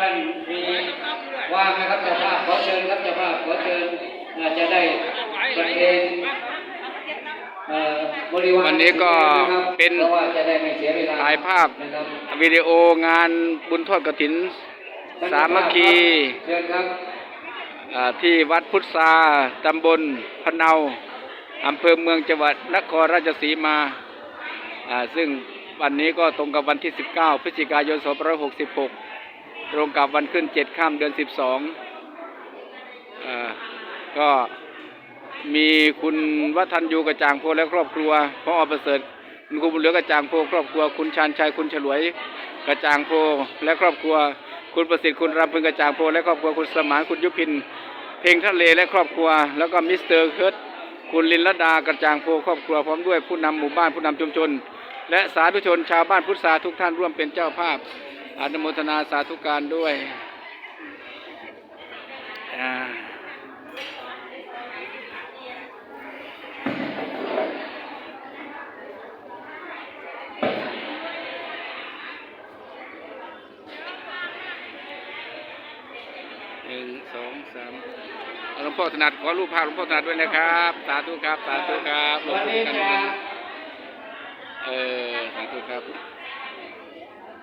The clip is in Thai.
ท่านมีว่างนะครับเจ้าภาพขอเชิญครับเจ้าภาพขอเชิญอาจจะได้บรรเลงเอ่อบริวารวันนี้ก็เป็นเพราะว่าจะได้ไม่เสียเวลาถ่ายภาพนะครับวิดีโองานบุญทอดกฐิน สามัคคีเชิญครับอ่าที่วัดพุทธาตำบลพะเนาอำเภอเมืองจังหวัดนครราชสีมาอ่าซึ่งวันนี้ก็ตรงกับวันที่ 19 พฤศจิกายน 2566 ตรงกับวันขึ้น7ข้ามเดือน12อ่าก็มีคุณวัฒนยูกระจ่างโพและครอบครัวพ่อประเสริฐคุณบุญเหลือกระจ่างโพครอบครัว คุณชานชัยคุณฉลวยกระจ่างโพและครอบครัว คุณประสิทธิ์คุณรำพึงกระจ่างโพและครอบครัวคุณสมานคุณยุพิน เพลงทะเลและครอบครัว แล้วก็มิสเตอร์เคิร์ตคุณลินลดากระจ่างโพครอบครัวพร้อมด้วยผู้นำหมู่บ้านผู้นำชุมชน และสาธุชนชาวบ้านพุทธาทุกท่านร่วมเป็นเจ้าภาพ อนุโมทนาสาธุการด้วยหนึ่งสองสามหลวงพ่อถนัดขอรูปภาพหลวงพ่อถนัดด้วยนะครับ สาธุครับ สาธุครับวันนี้จะเออ สาธุครับ